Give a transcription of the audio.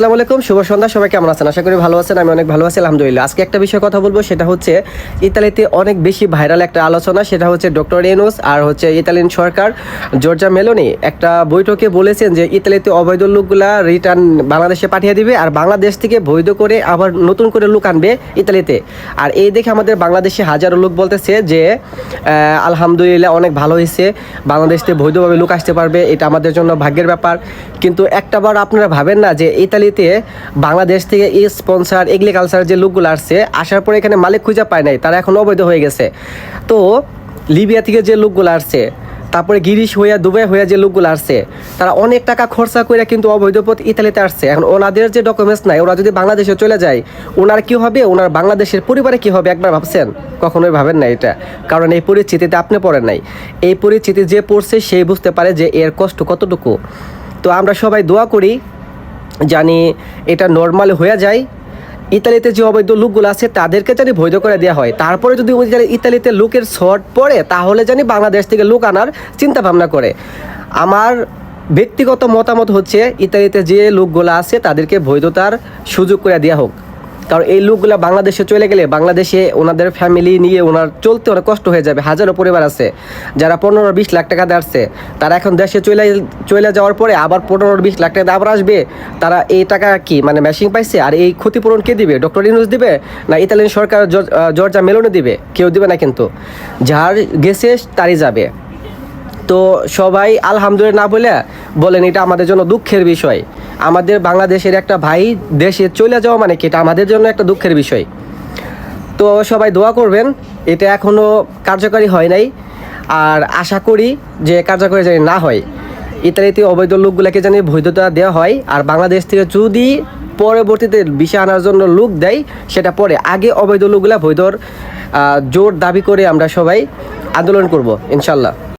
আসসালামু আলাইকুম, শুভ সন্ধ্যা, সবাই কেমন আছেন? আশা করি ভালো আছেন, আমি অনেক ভালো আছি, আলহামদুলিল্লাহ। আজকে একটা বিষয়ে কথা বলব, সেটা হচ্ছে ইতালিতে অনেক বেশি ভাইরাল একটা আলোচনা, সেটা হচ্ছে ডক্টর এনোস আর হচ্ছে ইতালিয়ান সরকার জর্জা মেলোনি। একটা বৈঠকে বলেছেন যে ইতালিতে অবৈধ লোকগুলা রিটার্ন বাংলাদেশে পাঠিয়ে দিবে আর বাংলাদেশ থেকে বৈধ করে আবার নতুন করে লোক আনবে ইতালিতে। আর এই দেখে আমাদের বাংলাদেশে হাজারো লোক বলতেছে যে আলহামদুলিল্লাহ অনেক ভালো হয়েছে, বাংলাদেশ বৈধভাবে লোক আসতে পারবে, এটা আমাদের জন্য ভাগ্যের ব্যাপার। কিন্তু একটাবার আপনারা ভাবেন না যে ইতালিতে বাংলাদেশ থেকে এই স্পন্সার এগ্রিকালচার যে লোকগুলো আসছে, আসার পরে এখানে মালিক খুঁজে পায় নাই, তারা এখন অবৈধ হয়ে গেছে। তো লিবিয়া থেকে যে লোকগুলো আসছে, তারপরে গিরিশ হইয়া দুবাই হইয়া যে লোকগুলো আসছে, তারা অনেক টাকা খরচা করে কিন্তু অবৈধ পথ ইতালিতে আসছে। এখন ওনাদের যে ডকুমেন্টস নাই, ওরা যদি বাংলাদেশে চলে যায় ওনার কি হবে? ওনার বাংলাদেশের পরিবারে কি হবে? একবার ভাবছেন? কখনোই ভাবেন না এটা। কারণ এই পরিস্থিতিতে আপনি পড়েন নাই। এই পরিস্থিতি যে পড়ছে, সেই বুঝতে পারে যে এর কষ্ট কতটুকু। তো আমরা সবাই দোয়া করি জানি এটা নর্মাল হয়ে যায়। ইতালিতে যে অবৈধ লোকগুলো আছে, তাদেরকে জানি বৈধ করে দেওয়া হয়। তারপরে যদি ওই ইতালিতে লোকের শর্ট পড়ে, তাহলে জানি বাংলাদেশ থেকে লোক আনার চিন্তা ভাবনা করে। আমার ব্যক্তিগত মতামত হচ্ছে, ইতালিতে যে লোকগুলো আছে, তাদেরকে বৈধতার সুযোগ করে দেওয়া হোক। কারণ এই লোকগুলো বাংলাদেশে চলে গেলে বাংলাদেশে ওনাদের ফ্যামিলি নিয়ে ওনার চলতে অনেক কষ্ট হয়ে যাবে। হাজারো পরিবার আছে। যারা পনেরো বিশ লাখ টাকা দাঁড়ছে তারা এখন দেশে চলে চলে যাওয়ার পরে আবার পনেরো বিশ লাখ টাকা আবার আসবে। তারা এই টাকা কি মানে ম্যাশিং পাইছে? আর এই ক্ষতিপূরণ কে দিবে? ডক্টর ইউনুস দিবে? না ইতালিয়ান সরকার জর্জা মেলোনি দিবে? কেউ দিবে না কিন্তু। যার গেছে, তারই যাবে। তো সবাই আলহামদুলিল্লাহ না বলে বলেন, এটা আমাদের জন্য দুঃখের বিষয়। আমাদের বাংলাদেশের একটা ভাই দেশে চলে যাওয়া মানে কি, এটা আমাদের জন্য একটা দুঃখের বিষয়। তো সবাই দোয়া করবেন, এটা এখনও কার্যকারী হয় নাই। আর আশা করি যে কার্যকরী জানি না হয়। ইতালিতে অবৈধ লোকগুলোকে জানি বৈধতা দেওয়া হয়। আর বাংলাদেশ থেকে যদি পরবর্তীতে বিষা আনার জন্য লোক দেয়, সেটা পরে। আগে অবৈধ লোকগুলা বৈধর জোর দাবি করে আমরা সবাই আন্দোলন করব, ইনশাল্লাহ।